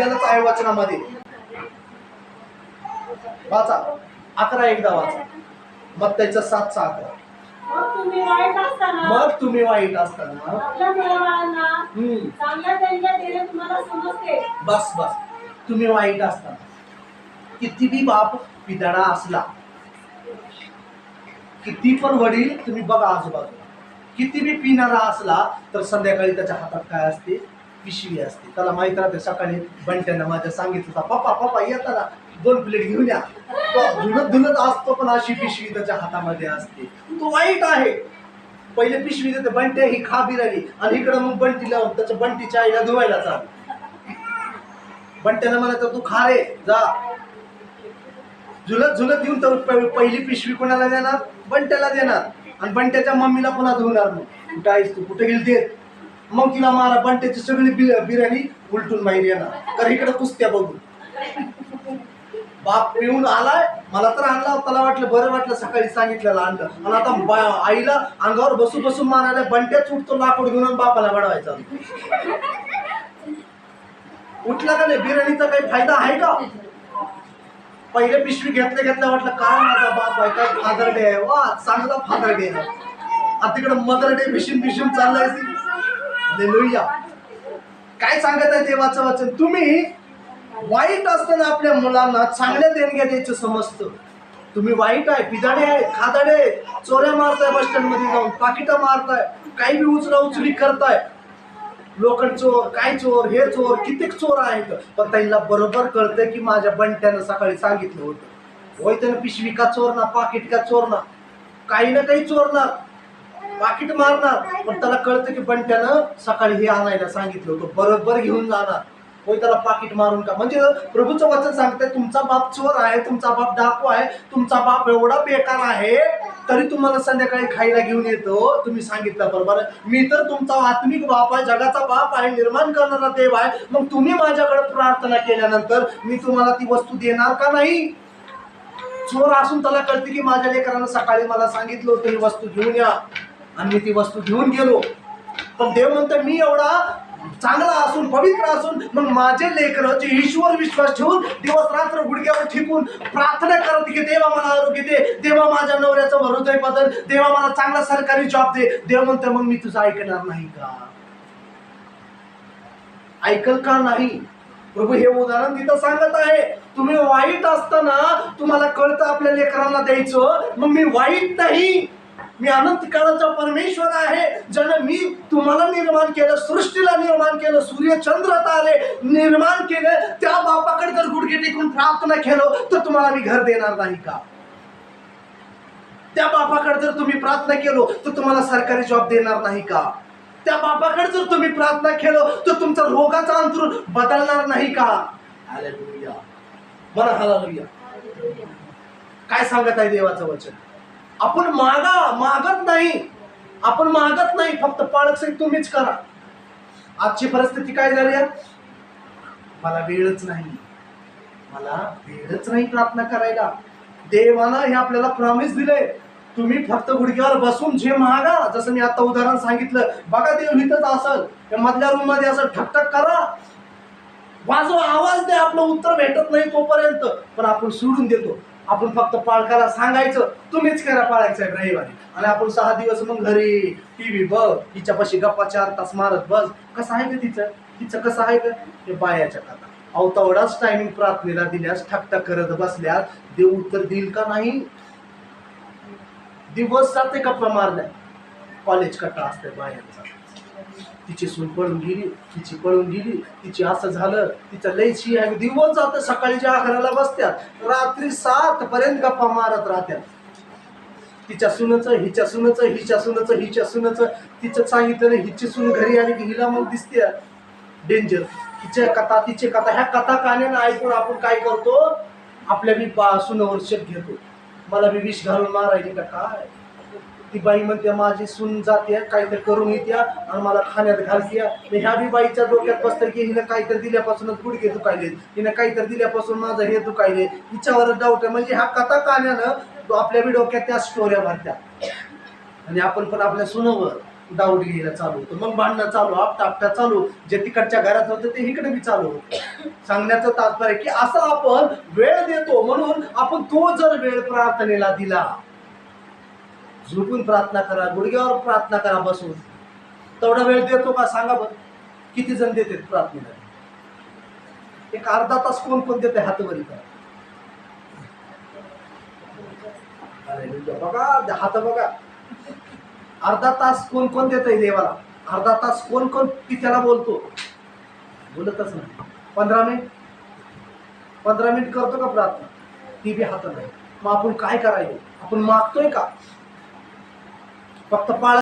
दिलेलंच आहे वचनामध्ये. वाचा. अकरा एकदा वाचा. मग त्याचं सातचा अकरा. मग तुम्ही वाईट असताना बस बस. तुम्ही वाईट असताना. किती बी बाप पितळा असला किती पण वडील तुम्ही बघा आजूबाजूला. किती बी पिणारा असला तर संध्याकाळी त्याच्या हातात काय असते? पिशवी असते. त्याला माहीत राहते सकाळी बंट्यानं माझ्या सांगितलं होतं, पप्पा पप्पा येताना दोन प्लेट घेऊन या. तो धुनत धुनत असतो पण अशी पिशवी त्याच्या हातामध्ये असते. तो वाईट आहे. पहिले पिशवी देते बंट्या ही खा बिराली आणि इकडं मग बंटीला त्याच्या बंटीच्या आईला धुवायला चाल. बंट्यानं म्हणायचं तू खा रे जा. झुलत झुलत येऊन तर पहिली पिशवी कोणाला देणार? बंट्याला देणार. आणि बंट्याच्या मम्मीला पुन्हा धुवणार मग. कुठं आहेस तू? कुठे गेली देत मग तिला मारा बंट्याची सगळी बि- बिर्याणी उलटून बाहेर येणार. तर इकडे कुस्त्या बघू बाप पिऊन आलाय मला तर आणला त्याला वाटलं बरं वाटलं सकाळी सांगितलेलं आणलं. आणि आता आईला अंगावर बसू बसून मारायला बंट्याच उठतो लाकूड घेऊन बापाला वाढवायचा. उठला का नाही? बिर्याणीचा काही फायदा आहे का? पहिले पिशवी घेतल्या घेतल्या वाटलं काय माझा बाप आहे? काय फादर डे आहे? वा चांगला फादर डे आहे. आता तिकडे मदर डे मिशीन मिशीन चाललाय हालेलुया. काय सांगत आहे देवाचं वचन? तुम्ही वाईट असताना आपल्या मुलांना चांगल्या देणग्या द्यायचं समजतं. तुम्ही वाईट आहे पिदाडे आहे खादाडे चोऱ्या मारताय बस स्टँडमध्ये जाऊन पाकिटं मारताय काही बी उचला उचली करताय. लोखंड चोर काय चोर हे चोर कितीक चोर आहेत? पण त्यांना बरोबर कळतंय की माझ्या बंट्यानं सकाळी सांगितलं होतं. होय त्यानं पिशवी का चोरणार पाकिट का चोरणार काही ना काही चोरणार. पाकिट मारणार. पण त्याला कळतं की बंट्यानं सकाळी हे आणायला सांगितलं होतं. बरोबर घेऊन जाणार. होय त्याला पाकिट मारून का? म्हणजे प्रभूचं वचन सांगतंय तुमचा बाप चोर आहे तुमचा बाप डाकू आहे तुमचा बाप एवढा बेकार आहे तरी तुम्हाला संध्याकाळी खायला घेऊन येतो. तुम्ही सांगितलं बरोबर मी तर तुमचा आत्मिक बाप आहे जगाचा बाप आहे निर्माण करणारा देव आहे. मग तुम्ही माझ्याकडे प्रार्थना केल्यानंतर मी तुम्हाला ती वस्तू देणार का नाही? चोर असून त्याला कळते की माझ्या लेकरानं सकाळी मला सांगितलं होतं ही वस्तू घेऊन या. आणि मी ती वस्तू घेऊन गेलो. पण देव म्हणतो मी एवढा चांगला असून पवित्र असून मग माझे लेकर जे ईश्वर विश्वास ठेवून दिवस रात्र गुडघ्यावर ठिकून प्रार्थना करत की देवा मला आरोग्य दे. देवा माझ्या नवऱ्याचं हृदय बदल. देवा मला चांगला सरकारी जॉब दे. देव म्हणतो मग मी तुझं ऐकणार नाही का? ऐकल का नाही? प्रभू हे उदाहरण तिथं सांगत आहे. तुम्ही वाईट असताना तुम्हाला कळतं आपल्या लेकरांना द्यायचं. मग मी वाईट नाही. मी अनंत काळाचा परमेश्वर आहे. ज्यानं मी तुम्हाला निर्माण केलं सृष्टीला निर्माण केलं सूर्य चंद्र तारे निर्माण केलं त्या बापाकडे जर गुडघे टेकून प्रार्थना केलं तर तुम्हाला मी घर देणार नाही का? त्या बापाकडे जर तुम्ही प्रार्थना केलो तर तुम्हाला सरकारी जॉब देणार नाही का? त्या बापाकडे जर तुम्ही प्रार्थना केलो तर तुमचा रोगाचा अंतरून बदलणार नाही का? हालेलुया म्हणा हालेलुया काय सांगत आहे देवाचं वचन? आपण मागा मागत नाही. आपण मागत नाही फक्त पाळक तुम्हीच करा. आजची परिस्थिती काय झाली आहे? मला वेळच नाही. मला वेळच नाही प्रार्थना करायला. देवानं हे आपल्याला प्रॉमिस दिलंय. तुम्ही फक्त गुडघ्यावर बसून जे मागा जसं मी आता उदाहरण सांगितलं बघा देव इथंच असल. त्या मधल्या रूममध्ये असं ठकठक करा. वाजवा आवाज दे आपलं उत्तर भेटत नाही तोपर्यंत पण आपण सोडून देतो. आपण फक्त पाळकाला सांगायचं तुम्हीच करा पाळायचं आहे रविवारी. आणि आपण सहा दिवस मग घरी टी व्ही बघ तिच्यापाशी गप्पा चार तास मारत बस. कसं आहे का तिचं? तिचं कसं आहे का ते बायाच्या कथा. अवतावडाच टायमिंग प्रार्थनेला दिल्यास ठकठक करत बसल्यास देव उत्तर देईल का नाही? दिवस जाते गप्पा मारल्या कॉलेज कट्टा असते बायांचा. तिची सून पळून गेली तिची पळून गेली तिची असं झालं तिचं लयची आहे. दिवस जात सकाळीच्या अकराला बसत्यात रात्री सात पर्यंत गप्पा मारत राहत्यात. तिच्या सुनचं हिच्या सुनचं हिच्या सुनचं हिच्या सुनचं तिचं सांगितलं हिची सून घरी आली की हिला मग दिसते डेंजर हिच्या कथा तिचे कथा ह्या कथा कान्यानं ऐकून आपण काय करतो? आपल्या मी बा सुनावर घेतो. मला मी विष घालून मारायची का काय? ती बाई म्हणते माझी सून जाते काहीतरी करून येते आणि मला खाण्यात घालते मी ह्या बी बाईच्या डोक्यात बसतं की हिनं काहीतरी दिल्यापासूनच गुडघे दुखायले. हिनं काहीतरी दिल्यापासून माझं हे दुखायले. हिच्यावर डाऊट आहे. म्हणजे ह्या कथा कान्यानं तो आपल्या बी डोक्यात त्या स्टोऱ्या भरत्या आणि आपण पण आपल्या सुनावर डाऊट घ्यायला चालू होतं. मग भांडणं चालू आपटा आपटा चालू. जे तिकडच्या घरात होतं ते इकडे बी चालू होतं. सांगण्याचं तात्पर्य की असं आपण वेळ देतो म्हणून आपण तो जर वेळ प्रार्थनेला दिला झोपून प्रार्थना करा गुडघ्यावर प्रार्थना करा बसून. तेवढा वेळ देतो का सांगा बरं. किती जण देतात प्रार्थनेला? एक अर्धा तास कोण कोण देते हातवरी करा. अरे म्हणजे बघा हात बघा. अर्धा तास कोण कोण देत आहे देवाला? अर्धा तास कोण कोण ती त्याला बोलतो? बोलतच नाही. पंधरा मिनिट? पंधरा मिनिट करतो का प्रार्थना? ती बी हात नाही. मग आपण काय करायचं? आपण मागतोय का? फक्त पाळ